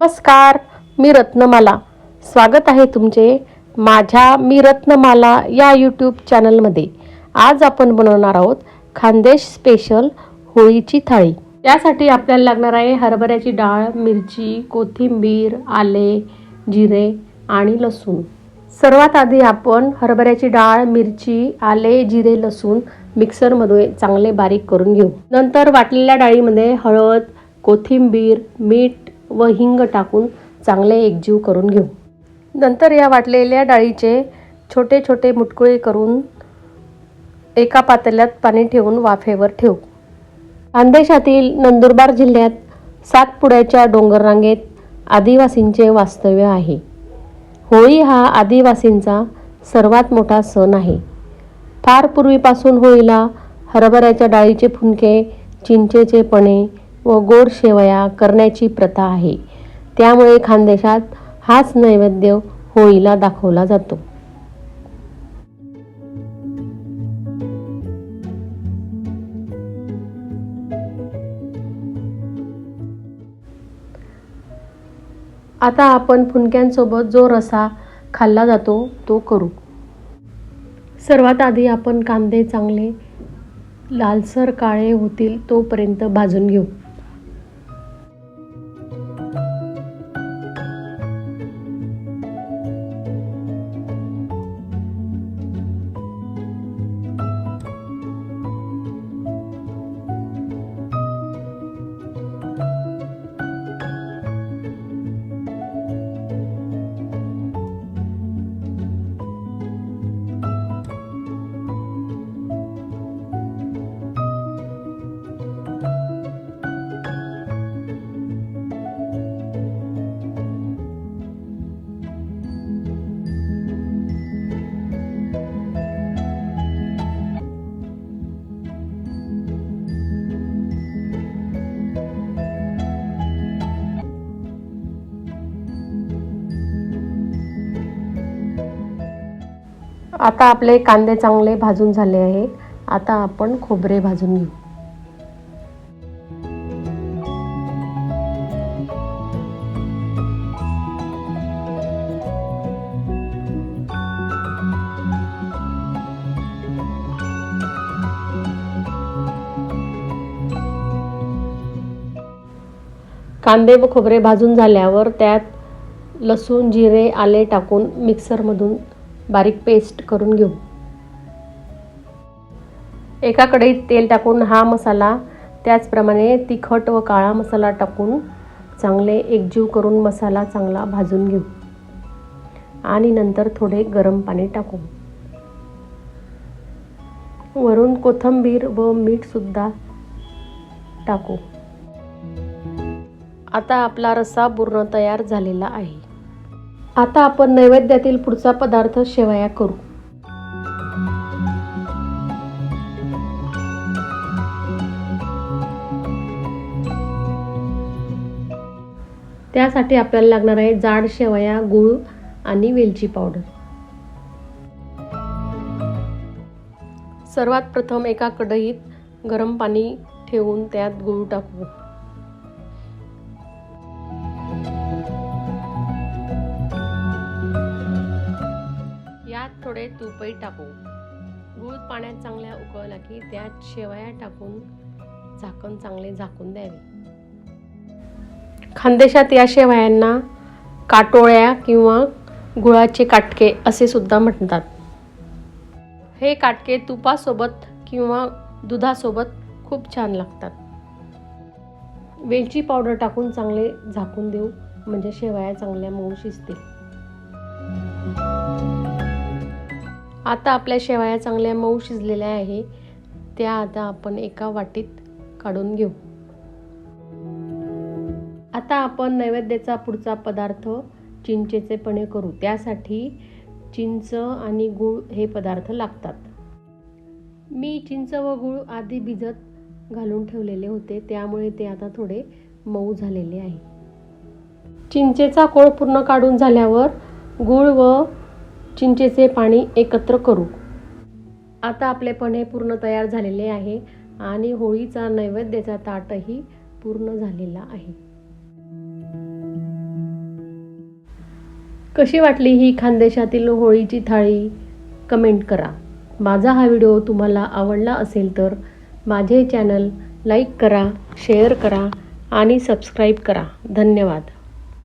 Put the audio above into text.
नमस्कार मी रत्नमाला. स्वागत आहे तुमचे माझ्या मी रत्नमाला या यूट्यूब चॅनलमध्ये आज आपण बनवणार आहोत खानदेश स्पेशल होळीची थाळी. त्यासाठी आपल्याला लागणार आहे हरभऱ्याची डाळ मिरची कोथिंबीर आले जिरे आणि लसूण. सर्वात आधी आपण हरभऱ्याची डाळ मिरची आले जिरे लसूण मिक्सरमध्ये चांगले बारीक करून घेऊ. नंतर वाटलेल्या डाळीमध्ये हळद कोथिंबीर मीठ व हिंग टाकून चांगले एकजीव करून घेऊ. नंतर या वाटलेल्या डाळीचे छोटे छोटे मुटकुळे करून एका पातेल्यात पाणी ठेवून वाफेवर ठेवू. खानदेशातील नंदुरबार जिल्ह्यात सातपुड्याच्या डोंगररांगेत आदिवासींचे वास्तव्य आहे. होळी हा आदिवासींचा सर्वात मोठा सण आहे. फार पूर्वीपासून होळीला हरभऱ्याच्या डाळीचे फुनके चिंचेचे पणे व गोड शेवया करण्याची प्रथा आहे. त्यामुळे खानदेशात हाच नैवेद्य होळीला दाखवला जातो. आता आपण फुनक्यांसोबत जो रसा खाल्ला जातो तो करू. सर्वात आधी आपण कांदे चांगले लालसर काळे होतील तोपर्यंत भाजून घेऊ. आता आपले कांदे चांगले भाजून झाले आहे आता आपण खोबरे भाजून घेऊ. कांदे व खोबरे भाजून झाल्यावर त्यात लसूण जिरे आले टाकून मिक्सरमधून बारीक पेस्ट करून घेऊ. एका कढईत तेल टाकून हा मसाला त्याचप्रमाणे तिखट व काळा मसाला टाकून चांगले एकजीव करून मसाला चांगला भाजून घेऊ. आणि नंतर थोडे गरम पाणी टाकू. वरून कोथिंबीर व मीठसुद्धा टाकू. आता आपला रस्सा पूर्ण तयार झालेला आहे. आता आपण नैवेद्यातील पुढचा पदार्थ शेवया करू. त्यासाठी आपल्याला लागणार आहे जाड शेवया गूळ आणि वेलची पावडर. सर्वात प्रथम एका कढईत गरम पाणी ठेवून त्यात गूळ टाकू. थोडे तूपही टाकू. गूळ पाण्यात चांगल्या उकळला की त्यात शेवया टाकून झाकण चांगले झाकून द्यावे. खानदेशात या शेवयांना काटोळ्या किंवा गुळाचे काटके असे सुद्धा म्हणतात. हे काटके तुपासोबत किंवा दुधासोबत खूप छान लागतात. वेलची पावडर टाकून चांगले झाकून देऊ म्हणजे शेवया चांगल्या मऊ शिजतील. आता आपल्या शेवया चांगल्या मऊ शिजलेल्या आहे त्या आता आपण एका वाटीत काढून घेऊ. आता आपण नैवेद्याचा पुढचा पदार्थ चिंचेचे पणे करू. त्यासाठी चिंच आणि गूळ हे पदार्थ लागतात. मी चिंच व गूळ आधी भिजत घालून ठेवलेले होते त्यामुळे ते आता थोडे मऊ झालेले आहे. चिंचेचा कोळ पूर्ण काढून झाल्यावर गूळ व चिंचेचे पाणी एकत्र करू. आता आपले पणे पूर्ण तयार झालेले आहे आणि होळीचा नैवेद्याचा ताटही पूर्ण झालेला आहे. कशी वाटली ही खानदेशातील होळीची थाळी? कमेंट करा. माझा हा व्हिडिओ तुम्हाला आवडला असेल तर माझे चॅनल लाईक करा शेअर करा आणि सबस्क्राईब करा. धन्यवाद.